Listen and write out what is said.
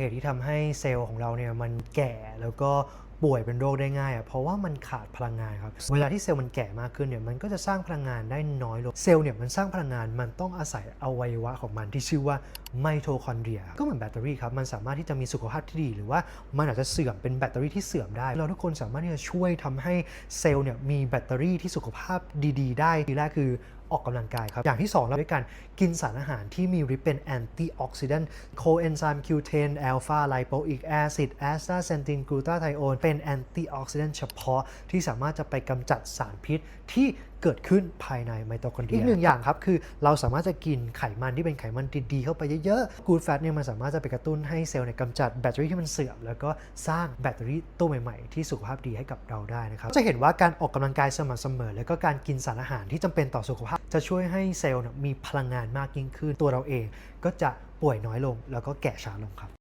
เหตุที่ทำให้เซลล์ของเราเนี่ยมันแก่แล้วก็ป่วยเป็นโรคได้ง่ายอะเพราะว่ามันขาดพลังงานครับ เวลาที่เซลล์มันแก่มากขึ้นเนี่ยมันก็จะสร้างพลังงานได้น้อยลง เซลล์เนี่ยมันสร้างพลังงานมันต้องอาศัยอวัยวะของมันที่ชื่อว่าไมโทคอนเดรีย ก็เหมือนแบตเตอรี่ครับ มันสามารถที่จะมีสุขภาพที่ดี หรือว่ามันอาจจะเสื่อมเป็นแบตเตอรี่ที่เสื่อมได้ เราทุกคนสามารถที่จะช่วยทำให้เซลล์เนี่ยมีแบตเตอรี่ที่สุขภาพดี ๆ ได้ทีแรกคือ ออกกำลังกายครับ อย่างที่2เราด้วยการกินสารอาหารที่มีฤทธิ์เป็นแอนตี้ออกซิแดนต์โคเอนไซม์ Q10 อัลฟาไลโปอิกแอซิดแอสตาเซนตินกลูตาไทโอนเป็นแอนตี้ออกซิแดนต์เฉพาะที่สามารถจะไปกำจัดสารพิษที่เกิดขึ้นภายในไมโตคอนเดรียอีกหนึ่งอย่างครับ คือเราสามารถจะกินไขมันที่เป็นไขมันดี ๆ เข้าไปเยอะๆกูดแฟตเนี่ยมันสามารถจะไปกระตุ้นให้เซลล์เนี่ยกำจัดแบตเตอรี่ที่มันเสื่อม แล้วก็สร้างแบตเตอรี่ตัวใหม่ๆ ที่สุขภาพดีให้กับเราได้นะครับ จะเห็นว่าการออกกำลังกายสม่ำเสมอ แล้วก็การกินสารอาหารที่จำเป็นต่อสุขภาพ จะช่วยให้เซลล์มีพลังงานมากยิ่งขึ้น ตัวเราเองก็จะป่วยน้อยลงแล้วก็แก่ช้าลงครับ